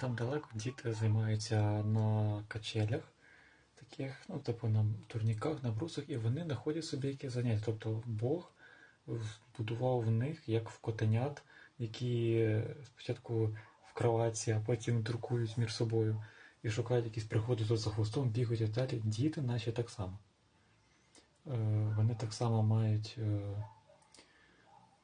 там далеко діти займаються на качелях, таких, ну, типу на турніках, на брусах, і вони знаходять собі якісь заняття. Тобто Бог будував в них, як в котенят, які спочатку в кроватці, а потім друкують між собою і шукають якісь приходи тут за хвостом, бігають і далі. Діти наші так само. Е, Вони так само мають е,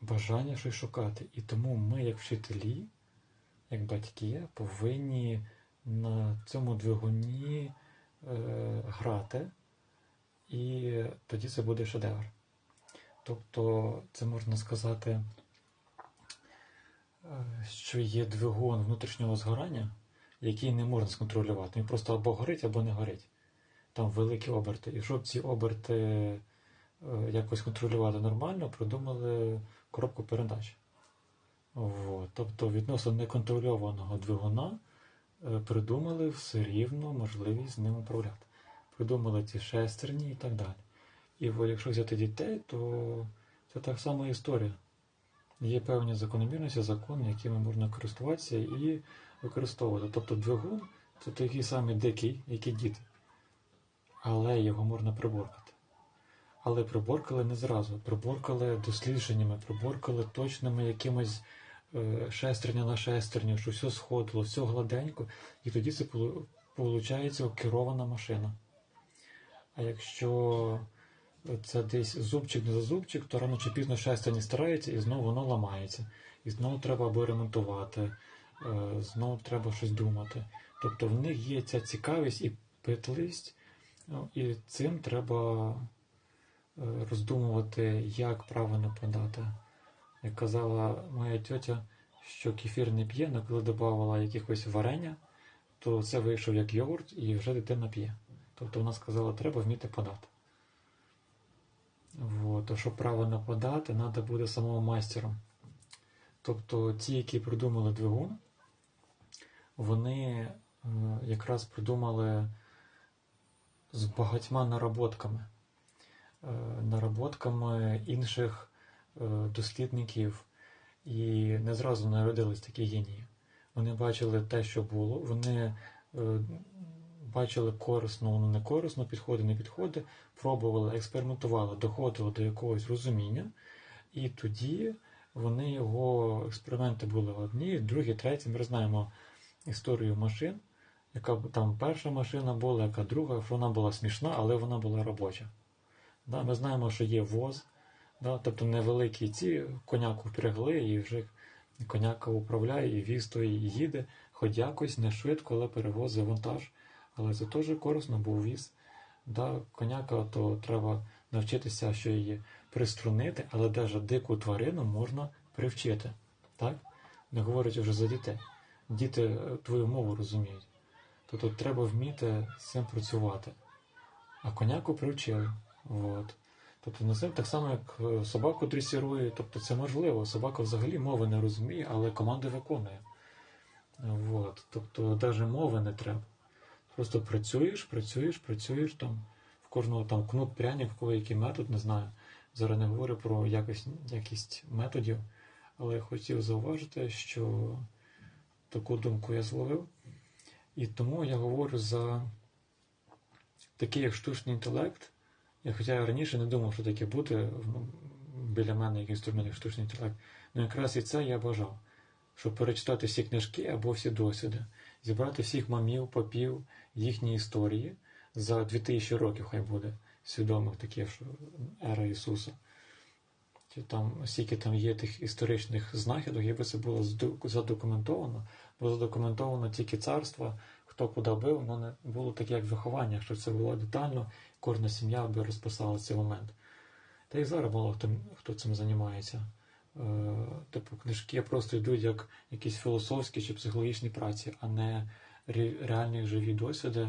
бажання щось шукати. І тому ми, як вчителі, як батьки, повинні на цьому двигуні е, грати, і тоді це буде шедевр. Тобто, це можна сказати, е, що є двигун внутрішнього згорання, який не можна сконтролювати. Він просто або горить, або не горить. Там великі оберти. І щоб ці оберти е, якось контролювати нормально, придумали коробку передач. От. Тобто відносно неконтрольованого двигуна е, придумали все рівно можливість з ним управляти. Придумали ці шестерні і так далі. І якщо взяти дітей, то це так само історія. Є певні закономірності, закони, якими можна користуватися і використовувати. Тобто двигун це такий самий дикий, як і діти. Але його можна приборкати. Але приборкали не зразу. Приборкали дослідженнями, приборкали точними якимось шестерня на шестерню, що все сходило, все гладенько, і тоді це виходить керована машина. А якщо це десь зубчик не за зубчик, то рано чи пізно шестерні старається і знову воно ламається. І знову треба або ремонтувати, е, знову треба щось думати. Тобто в них є ця цікавість і питливість, ну, і цим треба е, роздумувати, як правильно подати. Як казала моя тьотя, що кефір не п'є, але коли додавала якихось варення, то це вийшов як йогурт і вже дитина п'є. Тобто вона сказала, треба вміти подати. Вот. А щоб правильно подати, треба буде самому майстером. Тобто ті, які придумали двигун, вони е, якраз придумали з багатьма наработками, е, наработками інших дослідників, і не зразу народились такі генії. Вони бачили те, що було, вони бачили корисно, воно не корисно, підходи, не підходи, пробували, експериментували, доходили до якогось розуміння, і тоді вони його експерименти були одні, другі, треті. Ми знаємо історію машин, яка там перша машина була, яка друга, вона була смішна, але вона була робоча. Да, Ми знаємо, що є воз, да, тобто невеликі ці коняку впрягли і вже коняка управляє, і віз той їде, хоч якось не швидко, але перевозить вантаж. Але це теж корисно, бо віз. Да, Коняка, то треба навчитися, що її приструнити, але навіть дику тварину можна привчити. Так? Не говорять вже за дітей. Діти е, твою мову розуміють. Тобто треба вміти з цим працювати. А коняку привчили. От. Тобто на так само, як е, собаку дресірує, тобто це можливо. Собака взагалі мови не розуміє, але команди виконує. От. Тобто навіть мови не треба. Просто працюєш, працюєш, працюєш там. В кожного там кнут пряник, в кого який метод, не знаю. Зараз не говорю про якість, якість методів, але я хотів зауважити, що таку думку я зловив. І тому я говорю за такий як штучний інтелект. Я хоча я раніше не думав, що таке ну, біля мене як інструмент штучний інтелект. Ну якраз і це я бажав, щоб перечитати всі книжки або всі досвіди зібрати всіх мамів, попів, їхні історії за 2000 років, хай буде свідомих таких, що ера Ісуса. Чи там, скільки там є тих історичних знахідок, якби це було задокументовано, було задокументовано тільки царство, хто куди бив, але не було таке, як виховання, що це було детально, кожна сім'я би розписала цей момент. Та й зараз мало хто, хто цим займається. Е, типу книжки просто йдуть як якісь філософські чи психологічні праці, а не реальні живі досвіди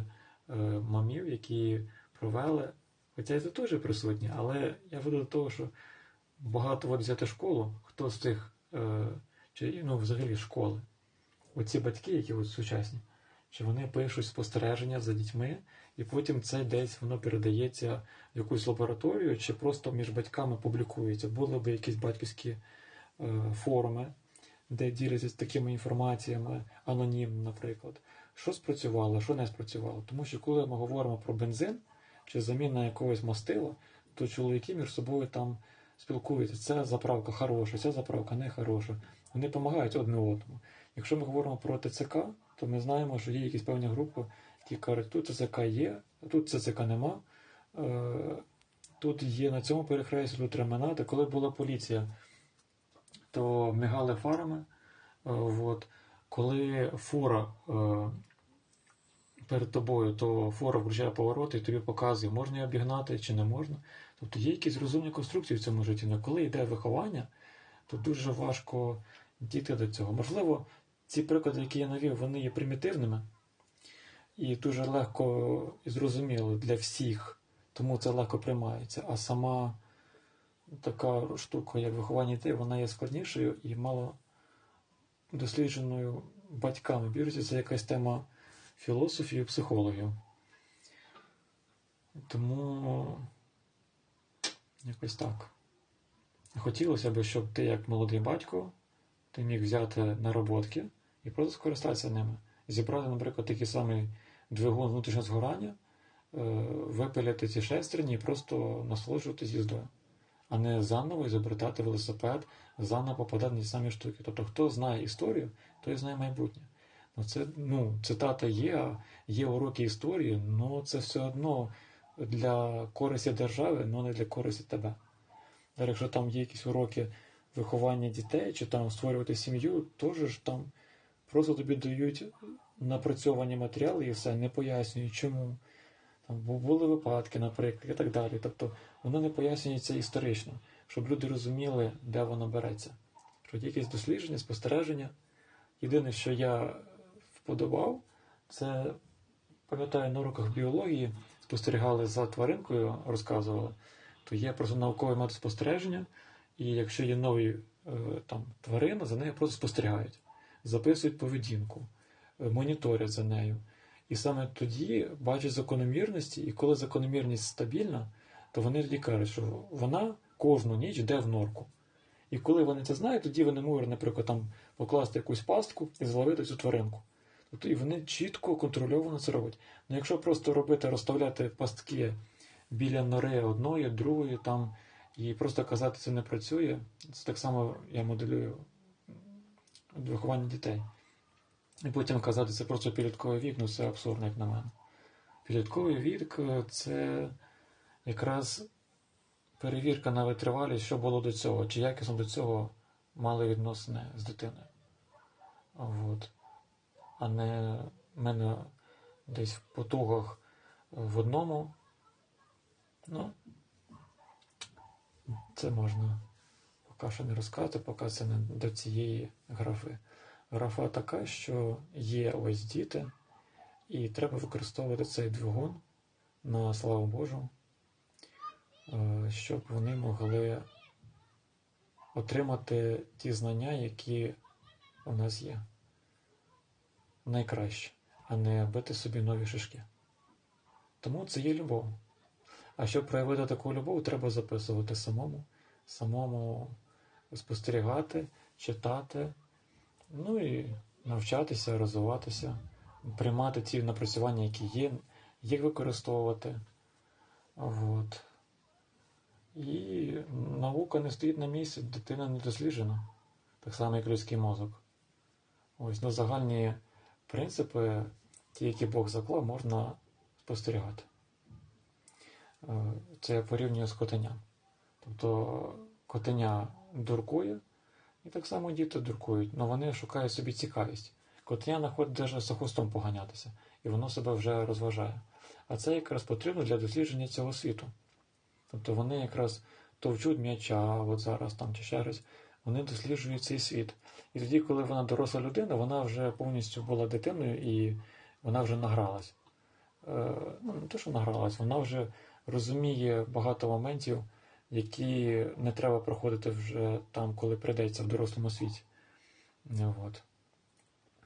е, мамів, які провели. Хоча це теж присутні, але я веду до того, що багато от взяти школу, хто з тих, е, чи ну, взагалі школи, оці батьки, які от сучасні, чи вони пишуть спостереження за дітьми, і потім це десь воно передається в якусь лабораторію, чи просто між батьками публікується. Були б якісь батьківські е, форуми, де діляться такими інформаціями, анонімно, наприклад. Що спрацювало, що не спрацювало. Тому що коли ми говоримо про бензин чи заміна якогось мастила, то чоловіки між собою там спілкуються. Ця заправка хороша, ця заправка не хороша. Вони допомагають одне одному. Якщо ми говоримо про ТЦК, то ми знаємо, що є якісь певні групи, які кажуть, тут ТЦК є, тут ТЦК нема. Е, Тут є на цьому перехресті тут ремонати. Коли була поліція, то мигали фарами. Е, От. Коли фура е, перед тобою, то фура включає повороти і тобі показує, можна її обігнати чи не можна. Тобто є якісь розумні конструкції в цьому житті. Але коли йде виховання, то дуже важко дійти до цього. Можливо, ці приклади, які я навів, вони є примітивними і дуже легко і зрозуміло для всіх, тому це легко приймається. А сама така штука, як виховання дітей, вона є складнішою і мало дослідженою батьками. Більше це якась тема філософії і психологів. Тому якось так. Хотілося б, щоб ти, як молодий батько, ти міг взяти нароботки і просто скористатися ними. Зібрати, наприклад, такий самий двигун внутрішнього згорання, е, випиляти ці шестерні і просто насолоджуватися їздою, а не заново ізобретати велосипед, заново попадати на ті самі штуки. Тобто, хто знає історію, той знає майбутнє. Ну, це, ну, цитата є, є уроки історії, але це все одно для користі держави, але не для користі тебе. Якщо там є якісь уроки виховання дітей чи там створювати сім'ю, теж там просто тобі дають напрацьовані матеріали і все, не пояснюють, чому. Там були випадки, наприклад, і так далі. Тобто воно не пояснюється історично, щоб люди розуміли, де воно береться. Що є якесь дослідження, спостереження. Єдине, що я вподобав, це пам'ятаю на уроках біології спостерігали за тваринкою, розказували, то є просто науковий метод спостереження, і якщо є нові е, там тварини, за нею просто спостерігають, записують поведінку, е, моніторять за нею. І саме тоді бачать закономірності, і коли закономірність стабільна, то вони тоді кажуть, що вона кожну ніч йде в норку. І коли вони це знають, тоді вони можуть, наприклад, там покласти якусь пастку і зловити цю тваринку. Тобто і вони чітко контрольовано це роблять. Ну якщо просто робити, розставляти пастки біля нори одної, другої, там, і просто казати, це не працює, це так само я моделюю виховання дітей. І потім казати, це просто підлітковий вік, ну це абсурдно, як на мене. Підлітковий вік це якраз перевірка на витривалість, що було до цього, чи якісно до цього мали відносини з дитиною. От. А не мене десь в потугах в одному. Ну, це можна поки що не розказати, поки це не до цієї графи. Графа така, що є ось діти, і треба використовувати цей двигун на славу Божу, щоб вони могли отримати ті знання, які у нас є. Найкраще, а не бити собі нові шишки. Тому це є любов. А щоб проявити таку любов, треба записувати самому, самому спостерігати, читати. Ну і навчатися, розвиватися, приймати ті напрацювання, які є, їх використовувати. От. І наука не стоїть на місці, дитина не досліджена, так само, як людський мозок. Ось на загальні принципи, ті, які Бог заклав, можна спостерігати. Це я порівнюю з котеням. Тобто котеня дуркує. І так само діти дуркують, але вони шукають собі цікавість. Котеня знаходить навіть за хвостом поганятися, і воно себе вже розважає. А це якраз потрібно для дослідження цього світу. Тобто вони якраз товчуть м'яча, от зараз там чи ще раз, вони досліджують цей світ. І тоді, коли вона доросла людина, вона вже повністю була дитиною і вона вже награлась. Е, ну, не те, що награлась, вона вже розуміє багато моментів які не треба проходити вже там, коли прийдеться в дорослому світі. От.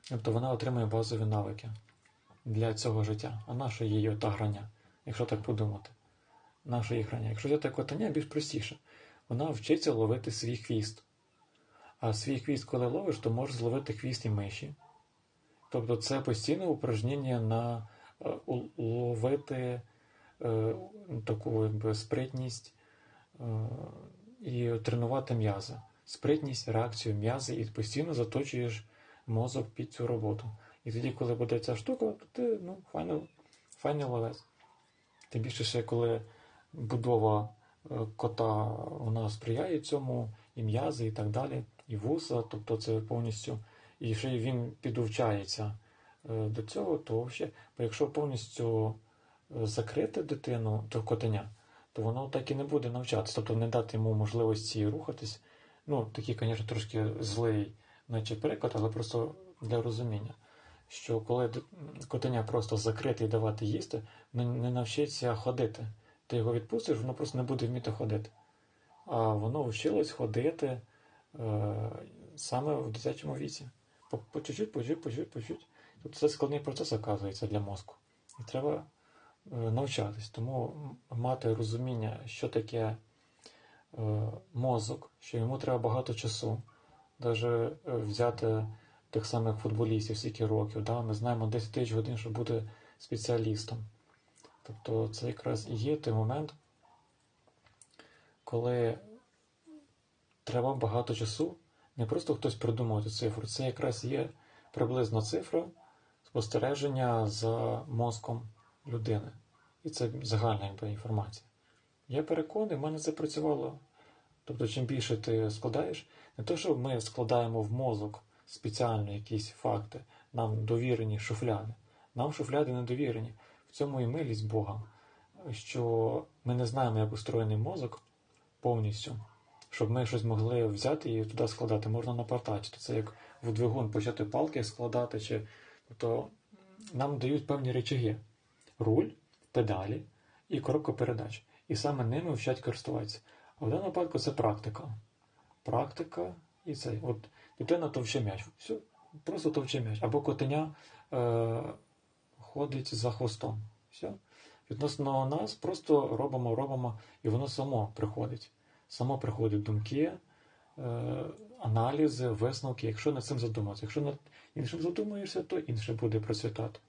Тобто вона отримує базові навики для цього життя. А наша її ота грання, якщо так подумати. Наша її грання. Якщо взяти котеня, більш простіше, вона вчиться ловити свій хвіст. А свій хвіст, коли ловиш, то можеш зловити хвіст і миші. Тобто це постійне упражнення на е, ловити е, таку якби, спритність і тренувати м'язи. Спритність, реакцію м'язи, і постійно заточуєш мозок під цю роботу. І тоді, коли буде ця штука, то ти ну, файно, файний ловець. Тим більше, ще коли будова е, кота вона сприяє цьому, і м'язи, і так далі, і вуса, тобто це повністю. І ще він підувчається е, до цього, то бо якщо повністю е, закрити дитину, то котеня, то воно так і не буде навчатися, тобто не дати йому можливості рухатись. Ну, такий, звісно, трошки злий, наче приклад, але просто для розуміння, що коли котеня просто закрити і давати їсти, не, навчиться ходити. Ти його відпустиш, воно просто не буде вміти ходити. А воно вчилось ходити е, саме в дитячому віці. По, чуть-чуть, по чуть-чуть, по чуть-чуть. Тобто це складний процес, оказується, для мозку. І треба навчатись. Тому мати розуміння, що таке е, мозок, що йому треба багато часу. Даже е, взяти тих самих футболістів, скільки років, да? ми знаємо 10 тисяч годин, щоб бути спеціалістом. Тобто це якраз і є той момент, коли треба багато часу, не просто хтось придумав цю цифру, це якраз є приблизно цифра спостереження за мозком людини. І це загальна інформація. Я переконаний, в мене це працювало. Тобто, чим більше ти складаєш, не те, що ми складаємо в мозок спеціально якісь факти, нам довірені шуфляди. Нам шуфляди не довірені. В цьому і милість Бога, що ми не знаємо, як устроєний мозок повністю, щоб ми щось могли взяти і туди складати. Можна напартачити. Це як в двигун почати палки складати, чи тобто нам дають певні речаги: руль, педалі і коробка передач. І саме ними вчать користуватися. А в даному випадку це практика. Практика і це. От дитина товче м'яч. Все, просто товче м'яч. Або котеня е, ходить за хвостом. Все. Відносно нас просто робимо, робимо, і воно само приходить. Само приходять думки, е, аналізи, висновки, якщо над цим задуматися. Якщо над іншим задумаєшся, то інше буде процвітати.